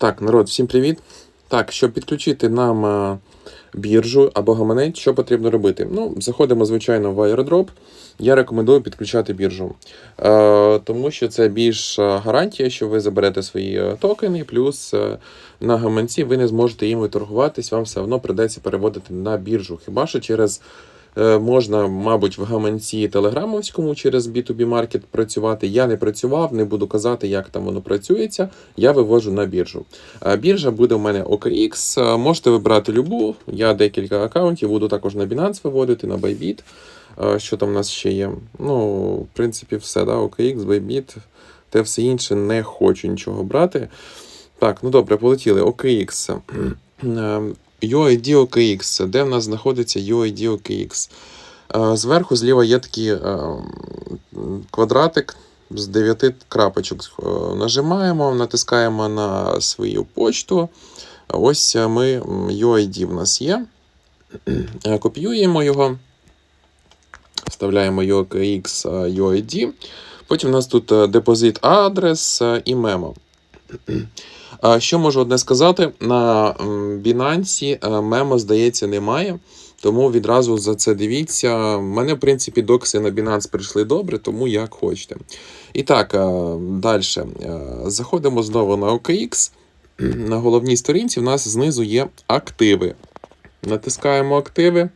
Так, народ, всім привіт. Так, щоб підключити нам е, біржу або гаманець, що потрібно робити? Ну, заходимо, звичайно, в airdrop. Я рекомендую підключати біржу, е, тому що це більш е, гарантія, що ви заберете свої е, токени, плюс на гаманці ви не зможете їм торгуватись, вам все одно придеться переводити на біржу. Хіба що через можна, мабуть, в гаманці телеграмовському через B2B Market працювати. Я не працював, не буду казати, як там воно працюється. Я вивожу на біржу. Е, Біржа буде у мене OKX. е, Можете вибрати любу. Я декілька аккаунтів буду також на Binance виводити, на Bybit. Е, Що там у нас ще є? Ну, в принципі, все, да? OKX, Bybit, те все інше не хочу нічого брати. Так, ну добре, полетіли. OKX. Е, UID OKX. Де в нас знаходиться UID OKX? Е, Зверху зліва є такий е, квадратик з 9 крапочок. Е, Нажимаємо, натискаємо на свою почту. Ось ми UID в нас є. Копіюємо його. Вставляємо UKX UID. Потім у нас тут депозит адрес і мемо. Що можу одне сказати? На Binance е, мемо, здається, немає. Тому відразу за це дивіться. У мене, в принципі, докси на Binance прийшли добре, тому як хочете. І так, далі. Заходимо знову на OKX. На головній сторінці в нас знизу є активи. Натискаємо активи.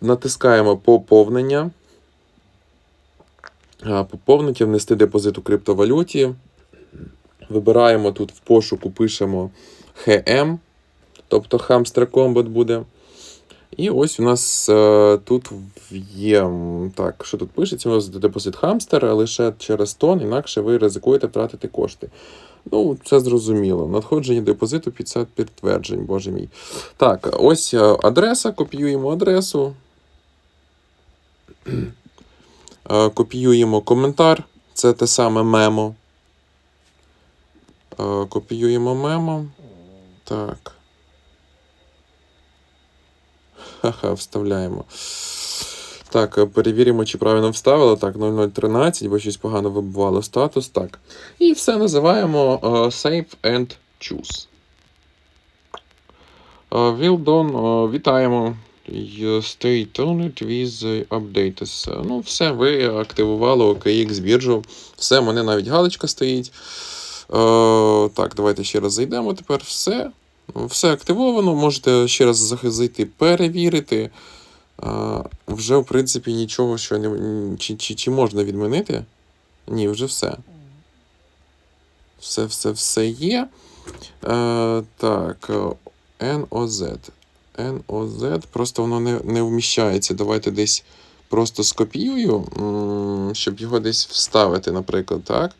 Натискаємо поповнення. Поповнити, внести депозит у криптовалюті. Вибираємо тут в пошуку, пишемо HM, тобто Hamster Combat буде. І ось у нас е, тут є. Так, що тут пишеться? У нас депозит хамстер лише через тон, інакше ви ризикуєте втратити кошти. Ну, це зрозуміло. Надходження депозиту 50 підтверджень, боже мій. Так, ось е, адреса, копіюємо адресу. Е, Копіюємо коментар, це те саме мемо. Е, Копіюємо мемо. Так. Ха-ха, вставляємо. Так, е, перевіримо, чи правильно вставили. Так, 0013, бо щось погано вибивало статус. Так. І все називаємо е, Save and Choose. Will done, вітаємо. Stay tuned with updates. Ну, все, ви активували OKX біржу. Все, мене навіть галочка стоїть. Е, так, давайте ще раз зайдемо тепер. Все. Все активовано. Можете ще раз зайти, перевірити. Е, вже, в принципі, нічого, що не. Чи, чи, чи можна відмінити? Ні, вже все. Все, все, все є. Е, так, NOZ. NOZ, просто воно не, не вміщається. Давайте десь просто скопіюю, щоб його десь вставити, наприклад, так.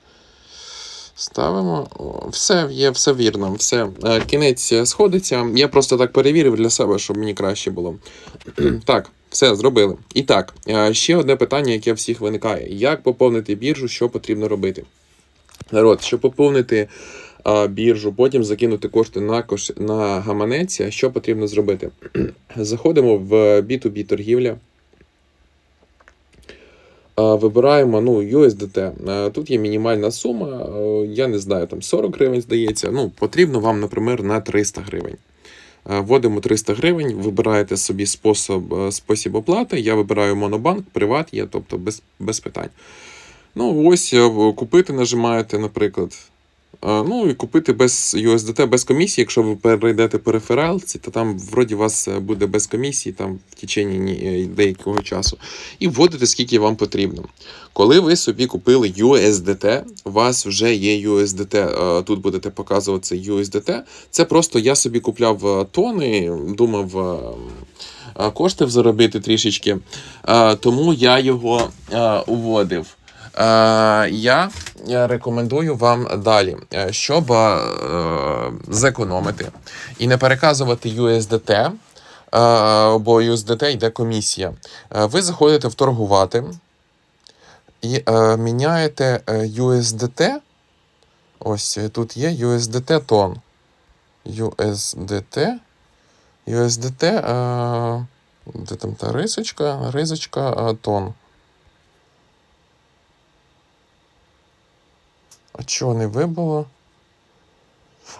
Ставимо. Все є, все вірно. Все. Е, Кінець е, сходиться. Я просто так перевірив для себе, щоб мені краще було. так, все, зробили. І так, е, ще одне питання, яке всіх виникає: як поповнити біржу, що потрібно робити? Народ, щоб поповнити біржу, потім закинути кошти на, кош... на гаманець, що потрібно зробити? Заходимо в B2B торгівля. Вибираємо ну, USDT. Тут є мінімальна сума, я не знаю, там 40 гривень здається. Ну, потрібно вам, наприклад, на 300 гривень. А, Вводимо 300 гривень, вибираєте собі спосіб, е, спосіб оплати. Я вибираю Монобанк, Приват є, тобто без, без питань. Ну, ось е, купити нажимаєте, наприклад. Ну і купити без USDT, без комісії, якщо ви перейдете по рефералці, то там вроді вас е, буде без комісії там в течение ні- е, деякого часу. І вводите, скільки вам потрібно. Коли ви собі купили USDT, у вас вже є USDT, е, тут будете показувати USDT. Це просто я собі купляв тони, думав. Коштів заробити трішечки, тому я його уводив. Е, Я е, рекомендую вам далі, е, щоб зекономити і не переказувати USDT, бо USDT йде комісія. Ви заходите в торгувати і міняєте USDT. Ось тут є USDT тон. USDT. USDT. Де там та рисочка? Рисочка тон. А чого не вибило?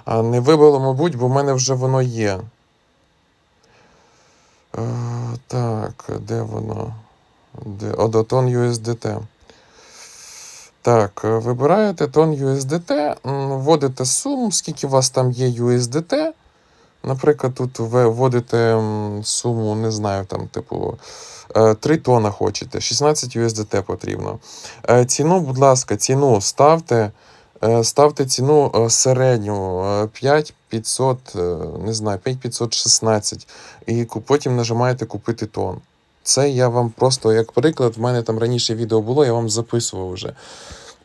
А не вибило, мабуть, бо в мене вже воно є. Е, так, де воно? Де? Одотон USDT. Так, е, вибираєте тон USDT, вводите суму, скільки у вас там є USDT. Наприклад, тут ви вводите суму, не знаю, там, типу, 3 тона хочете, 16 USDT потрібно. Е, Ціну, будь ласка, ціну ставте. е, Ставте ціну е, середню е, 5500, е, не знаю, 5516. І потім нажимаєте купити тон. Це я вам просто, як приклад, в мене там раніше відео було, я вам записував вже.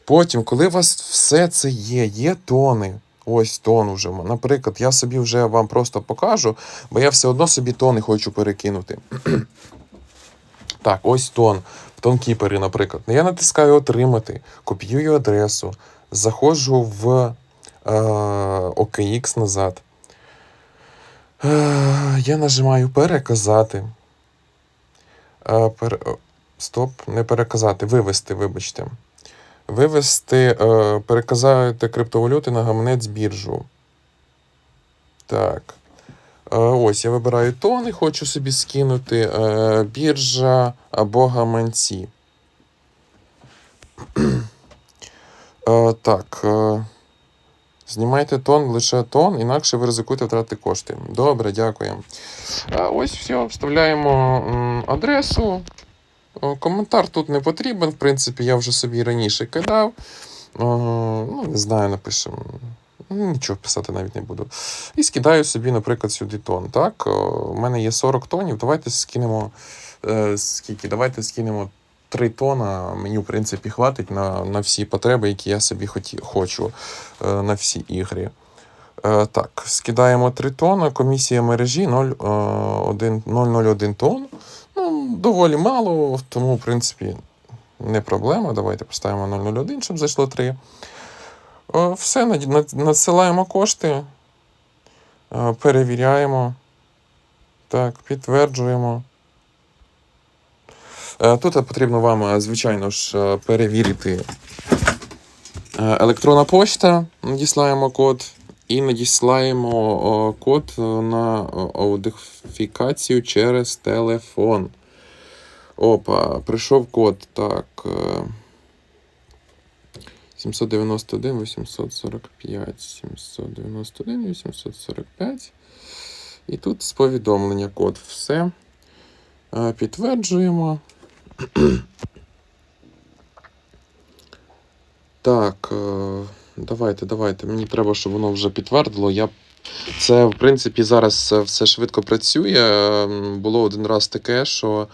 Потім, коли у вас все це є, є тони. Ось тон уже. Наприклад, я собі вже вам просто покажу, бо я все одно собі тони хочу перекинути. так, ось тон. В тонкіпері, наприклад. Я натискаю отримати, копіюю адресу, заходжу в е, OKX назад. Е, я нажимаю переказати. Е, пер... Стоп, не переказати, вивести, вибачте. Вивести, е, переказати криптовалюти на гаманець біржу. Так. Е, ось я вибираю тони, хочу собі скинути е, біржа або гаманці. Так. Знімайте тон, лише тон, інакше ви ризикуєте втратити кошти. Добре, дякую. Ось все, вставляємо адресу. О, Коментар тут не потрібен, в принципі, я вже собі раніше кидав. Ну, не знаю, напишемо. Ну, Нічого писати навіть не буду. І скидаю собі, наприклад, сюди тон. Так? У мене є 40 тонів. Давайте скинемо. Е, скільки? Давайте скинемо 3 тона. Мені, в принципі, хватить на, на всі потреби, які я собі хоті, хочу е, на всі ігри. Е, так, скидаємо 3 тона, комісія мережі 001 тонн. Доволі мало, тому, в принципі, не проблема. Давайте поставимо 001, щоб зайшло 3. Е, Все, над- над- надсилаємо кошти, е, перевіряємо. Так, підтверджуємо. Е, Тут потрібно вам, звичайно ж, перевірити електронна почта. Надіслаємо код. І надіслаємо код на о, аутентифікацію через телефон. Опа, прийшов код. Так. е, 791 845. 791 845. І тут з повідомлення код. Все. Е, Підтверджуємо. Так. е, Давайте, давайте. Мені треба, щоб воно вже підтвердило. Я... Це, в принципі, зараз все швидко працює. Ем, Було один раз таке, що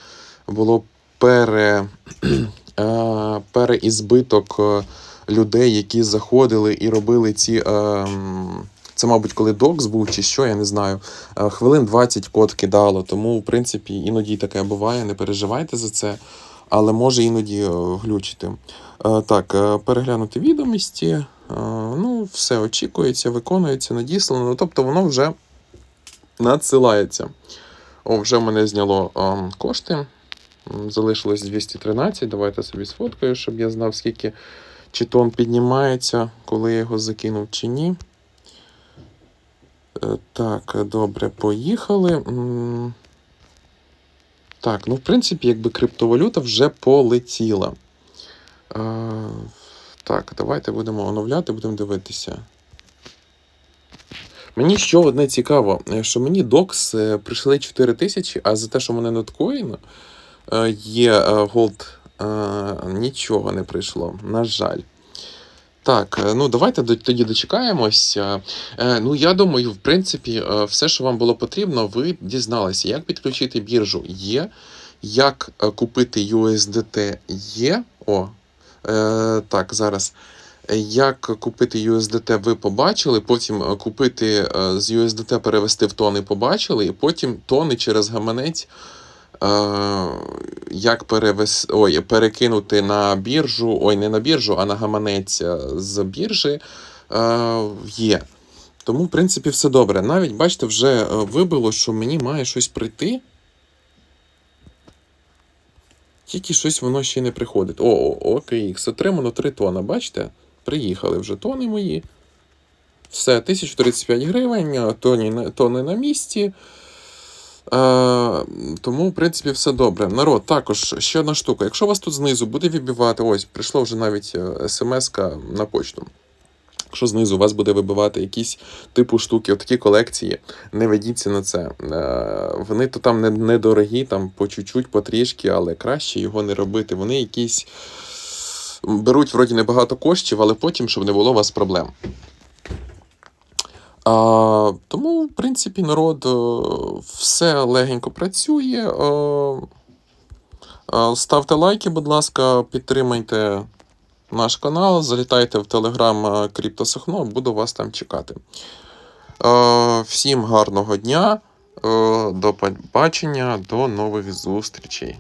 було пере, е, переізбиток е, людей, які заходили і робили ці. ем, Це, мабуть, коли докс був чи що, я не знаю. Е, Хвилин 20 код кидало, тому, в принципі, іноді таке буває, не переживайте за це, але може іноді е, глючити. Е, Так, е, переглянути відомості. е, Ну, все очікується, виконується, надіслано. Ну, тобто воно вже надсилається. О, вже мене зняло е, кошти. Залишилось 213. Давайте собі сфоткаю, щоб я знав, скільки чи тон піднімається, коли я його закинув, чи ні. Е, Так, добре, поїхали. Так, ну, в принципі, якби криптовалюта вже полетіла. Е, Так, давайте будемо оновляти, будемо дивитися. Мені що одне цікаво, е, що мені докс прийшли 4 тисячі, а за те, що мене ноткоін е, є е, Gold, е, нічого не прийшло, на жаль. Так, е, ну давайте тоді дочекаємося. Е, Ну, я думаю, в принципі, е, все, що вам було потрібно, ви дізналися, як підключити біржу є, як е, купити USDT є. О, е, так, зараз. Е, Як купити USDT, ви побачили, потім е, купити е, з USDT перевести в тони побачили, і потім тони через гаманець. Е, як перевес... ой, перекинути на біржу, ой, не на біржу, а на гаманець е, з біржі е, є. Тому, в принципі, все добре. Навіть, бачите, вже е, вибило, що мені має щось прийти. Тільки щось воно ще не приходить. О, окей, отримано 3 тона, бачите? Приїхали вже тони мої. Все, 1035 гривень, на- тони на місці. Е, тому, в принципі, все добре. Народ, також ще одна штука. Якщо вас тут знизу буде вибивати, ось, прийшло вже навіть смс на почту. Якщо знизу вас буде вибивати якісь типу штуки, отакі колекції, не ведіться на це. Е, Вони то там не- недорогі, там по чуть-чуть, потрішки, але краще його не робити. Вони якісь беруть вроді небагато коштів, але потім, щоб не було у вас проблем. А, тому, в принципі, народ е, все легенько працює. Е, е, Ставте лайки, будь ласка, підтримайте наш канал, залітайте в телеграм Криптосохно, буду вас там чекати. Е, Всім гарного дня, до побачення, до нових зустрічей.